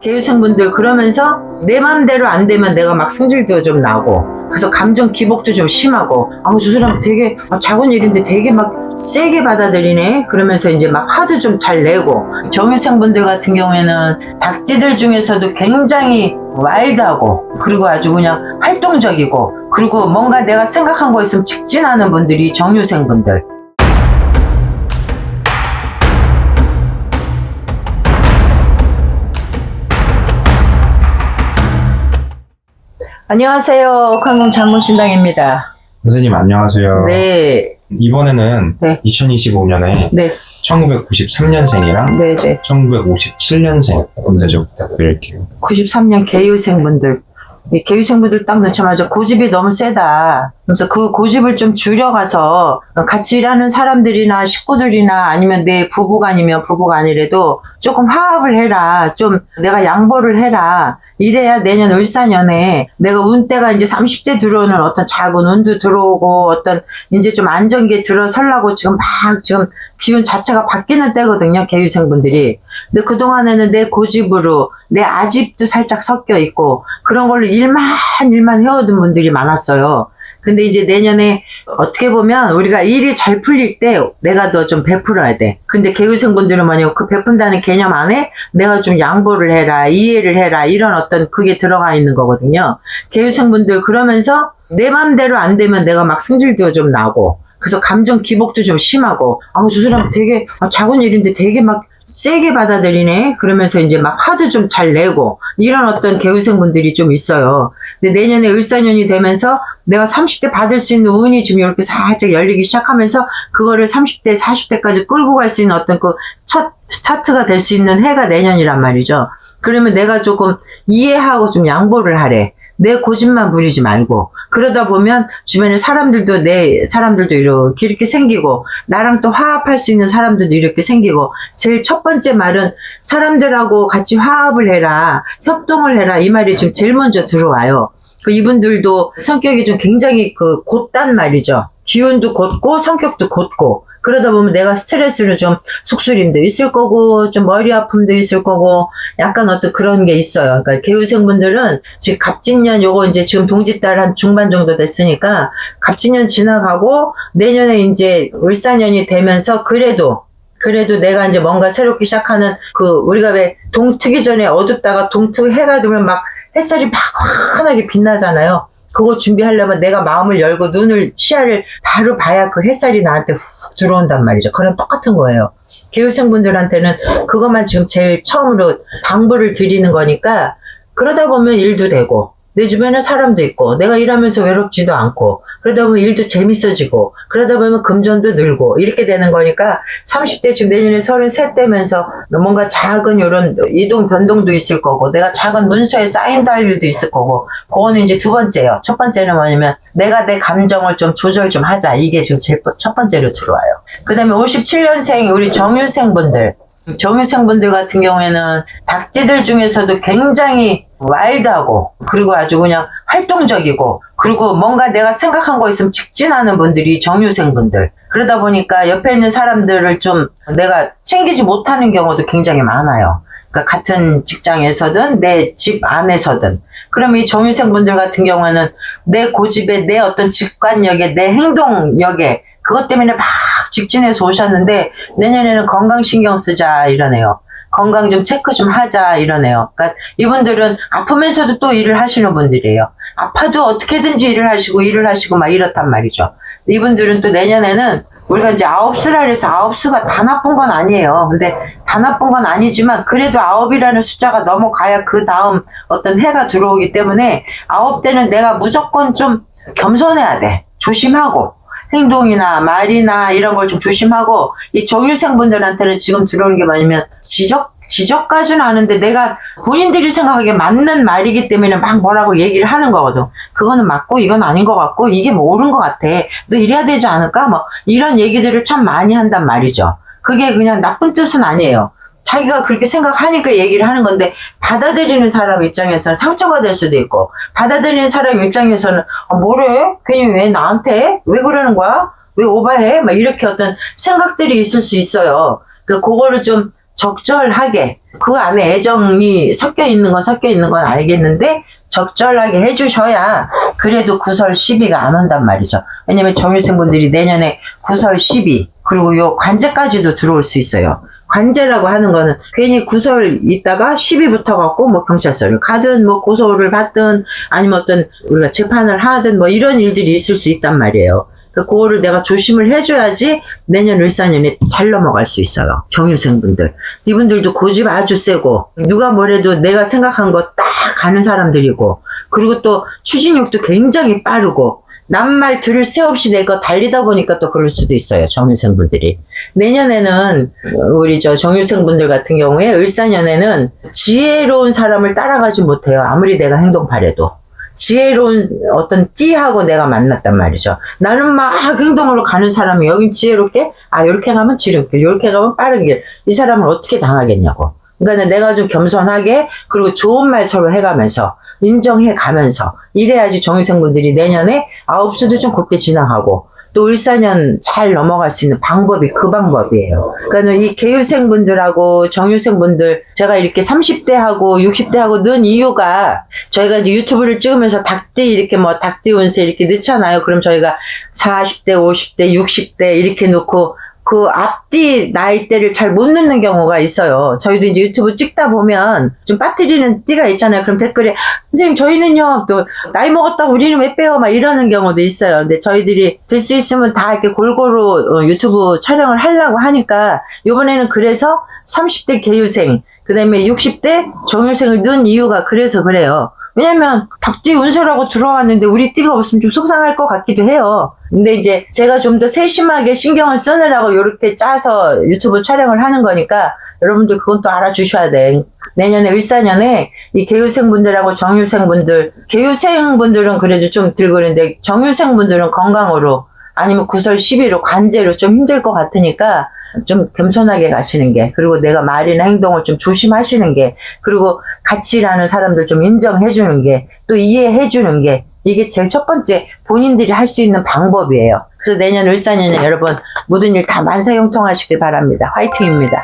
개유생분들 그러면서 내 맘대로 안 되면 내가 막 승질도 좀 나고 그래서 감정 기복도 좀 심하고 아우 저 사람 되게 아, 작은 일인데 되게 막 세게 받아들이네? 그러면서 이제 막 화도 좀 잘 내고. 정유생분들 같은 경우에는 닭띠들 중에서도 굉장히 와일드하고 그리고 아주 그냥 활동적이고 그리고 뭔가 내가 생각한 거 있으면 직진하는 분들이 정유생분들 안녕하세요. 관공 장문신당입니다. 선생님 안녕하세요. 네, 이번에는 네. 2025년에 네, 1993년생이랑 네, 네. 1957년생 운세 부탁드릴게요. 93년 개유생분들. 이 개유생분들 딱 넣자마자 고집이 너무 세다. 그래서 그 고집을 좀 줄여가서 같이 일하는 사람들이나 식구들이나 아니면 내 부부가 아니면 부부가 아니래도 조금 화합을 해라. 좀 내가 양보를 해라. 이래야 내년 을사년에 내가 운때가 이제 30대 들어오는 어떤 작은 운도 들어오고 어떤 이제 좀 안정기에 들어서려고 지금 막 지금 기운 자체가 바뀌는 때거든요. 개유생분들이. 근데 그동안에는 내 고집으로 내 아집도 살짝 섞여 있고 그런 걸로 일만 일만 해오던 분들이 많았어요. 근데 이제 내년에 어떻게 보면 우리가 일이 잘 풀릴 때 내가 더 좀 베풀어야 돼. 근데 개그생분들은 뭐냐면 그 베푼다는 개념 안에 내가 좀 양보를 해라, 이해를 해라, 이런 어떤 그게 들어가 있는 거거든요. 개그생분들 그러면서 내 맘대로 안 되면 내가 막 승질도 좀 나고 그래서 감정 기복도 좀 심하고 아우 저 사람 되게 아, 작은 일인데 되게 막 세게 받아들이네. 그러면서 이제 막 화도 좀 잘 내고 이런 어떤 개우생분들이 좀 있어요. 근데 내년에 을사년이 되면서 내가 30대 받을 수 있는 운이 지금 이렇게 살짝 열리기 시작하면서 그거를 30대 40대까지 끌고 갈 수 있는 어떤 그 첫 스타트가 될 수 있는 해가 내년이란 말이죠. 그러면 내가 조금 이해하고 좀 양보를 하래 내 고집만 부리지 말고 그러다 보면 주변에 사람들도 내 사람들도 이렇게 이렇게 생기고 나랑 또 화합할 수 있는 사람들도 이렇게 생기고 제일 첫 번째 말은 사람들하고 같이 화합을 해라 협동을 해라 이 말이 지금 제일 먼저 들어와요. 그 이분들도 성격이 좀 굉장히 그 곧단 말이죠. 기운도 곧고 성격도 곧고 그러다 보면 내가 스트레스를 좀 속쓰림도 있을 거고 좀 머리 아픔도 있을 거고 약간 어떤 그런 게 있어요. 그러니까 개우생분들은 지금 갑진년 요거 이제 지금 동짓달 한 중반 정도 됐으니까 갑진년 지나가고 내년에 이제 울사년이 되면서 그래도 그래도 내가 이제 뭔가 새롭게 시작하는 그 우리가 왜 동트기 전에 어둡다가 동트 해가 되면 막 햇살이 막 환하게 빛나잖아요. 그거 준비하려면 내가 마음을 열고 눈을 시야를 바로 봐야 그 햇살이 나한테 훅 들어온단 말이죠. 그런 똑같은 거예요. 교육생분들한테는 그것만 지금 제일 처음으로 당부를 드리는 거니까 그러다 보면 일도 되고 내 주변에 사람도 있고 내가 일하면서 외롭지도 않고 그러다 보면 일도 재밌어지고 그러다 보면 금전도 늘고 이렇게 되는 거니까 30대 지금 내년에 33 되면서 뭔가 작은 이런 이동 변동도 있을 거고 내가 작은 문서에 쌓인다할 일도 있을 거고 그거는 이제 두 번째요. 첫 번째는 뭐냐면 내가 내 감정을 좀 조절 좀 하자 이게 지금 제일 첫 번째로 들어와요. 그 다음에 57년생 우리 정유생분들 정유생분들 같은 경우에는 닭띠들 중에서도 굉장히 와일드하고 그리고 아주 그냥 활동적이고 그리고 뭔가 내가 생각한 거 있으면 직진하는 분들이 정유생분들 그러다 보니까 옆에 있는 사람들을 좀 내가 챙기지 못하는 경우도 굉장히 많아요. 그러니까 같은 직장에서든 내 집 안에서든 그럼 이 정유생분들 같은 경우에는 내 고집에 내 어떤 직관력에 내 행동력에 그것 때문에 막 직진해서 오셨는데 내년에는 건강 신경 쓰자 이러네요. 건강 좀 체크 좀 하자 이러네요. 그러니까 이분들은 아프면서도 또 일을 하시는 분들이에요. 아파도 어떻게든지 일을 하시고 일을 하시고 막 이렇단 말이죠. 이분들은 또 내년에는 우리가 이제 아홉 수라 그래서 아홉 수가 다 나쁜 건 아니에요. 근데 다 나쁜 건 아니지만 그래도 아홉이라는 숫자가 넘어가야 그 다음 어떤 해가 들어오기 때문에 아홉 때는 내가 무조건 좀 겸손해야 돼. 조심하고. 행동이나 말이나 이런 걸 좀 조심하고 이 정일생분들한테는 지금 들어오는 게 뭐냐면 지적 지적까지는 아는데 내가 본인들이 생각하기에 맞는 말이기 때문에 막 뭐라고 얘기를 하는 거거든. 그거는 맞고 이건 아닌 것 같고 이게 뭐 옳은 것 같아. 너 이래야 되지 않을까? 뭐 이런 얘기들을 참 많이 한단 말이죠. 그게 그냥 나쁜 뜻은 아니에요. 자기가 그렇게 생각하니까 얘기를 하는 건데 받아들이는 사람 입장에서는 상처가 될 수도 있고 받아들이는 사람 입장에서는 아, 뭐래? 괜히 왜 나한테? 왜 그러는 거야? 왜 오바해? 막 이렇게 어떤 생각들이 있을 수 있어요. 그 그거를 좀 적절하게 그 안에 애정이 섞여 있는 건 섞여 있는 건 알겠는데 적절하게 해주셔야 그래도 구설 시비가 안 온단 말이죠. 왜냐면 정일생 분들이 내년에 구설 시비 그리고 요 관제까지도 들어올 수 있어요. 관제라고 하는 거는 괜히 구설 있다가 시비 붙어갖고 뭐 경찰서를 가든 뭐 고소를 받든 아니면 어떤 우리가 재판을 하든 뭐 이런 일들이 있을 수 있단 말이에요. 그 그거를 내가 조심을 해줘야지 내년 을사년에 잘 넘어갈 수 있어요. 정일생분들. 이분들도 고집 아주 세고 누가 뭐래도 내가 생각한 거 딱 가는 사람들이고 그리고 또 추진력도 굉장히 빠르고 남말 들을 새 없이 내가 달리다 보니까 또 그럴 수도 있어요. 정일생분들이. 내년에는 우리 저 정일생분들 같은 경우에 을사년에는 지혜로운 사람을 따라가지 못해요. 아무리 내가 행동 바래도. 지혜로운 어떤 띠하고 내가 만났단 말이죠. 나는 막 행동으로 가는 사람이 여긴 지혜롭게 아 이렇게 가면 지름길, 이렇게 가면 빠른 길. 이 사람을 어떻게 당하겠냐고. 그러니까 내가 좀 겸손하게 그리고 좋은 말 서로 해가면서 인정해 가면서 이래야지 정의생분들이 내년에 아홉 수도 좀 곱게 지나가고 또 을사년 잘 넘어갈 수 있는 방법이 그 방법이에요. 그러니까 이 개유생분들하고 정유생분들 제가 이렇게 30대하고 60대하고 는 이유가 저희가 이제 유튜브를 찍으면서 닭띠 이렇게 뭐 닭띠 운세 이렇게 넣잖아요. 그럼 저희가 40대, 50대, 60대 이렇게 놓고 그 앞뒤 나이대를 잘 못 넣는 경우가 있어요. 저희도 이제 유튜브 찍다 보면 좀 빠뜨리는 띠가 있잖아요. 그럼 댓글에 선생님 저희는요 또 나이 먹었다고 우리는 왜 빼요? 막 이러는 경우도 있어요. 근데 저희들이 될 수 있으면 다 이렇게 골고루 어, 유튜브 촬영을 하려고 하니까 이번에는 그래서 30대 개유생 그다음에 60대 정유생을 넣은 이유가 그래서 그래요. 왜냐면 닭띠 운세라고 들어왔는데 우리 띠가 없으면 좀 속상할 것 같기도 해요. 근데 이제 제가 좀 더 세심하게 신경을 쓰느라고 이렇게 짜서 유튜브 촬영을 하는 거니까 여러분들 그건 또 알아주셔야 돼. 내년에 을사년에 이 개유생분들하고 정유생분들, 개유생분들은 그래도 좀 들고 있는데 정유생분들은 건강으로 아니면 구설 시비로 관제로 좀 힘들 것 같으니까 좀 겸손하게 가시는 게 그리고 내가 말이나 행동을 좀 조심하시는 게 그리고 일하는 사람들 좀 인정해 주는 게 또 이해해 주는 게 이게 제일 첫 번째 본인들이 할 수 있는 방법이에요. 그래서 내년 을사년에 여러분 모든 일 다 만사형통하시길 바랍니다. 화이팅입니다.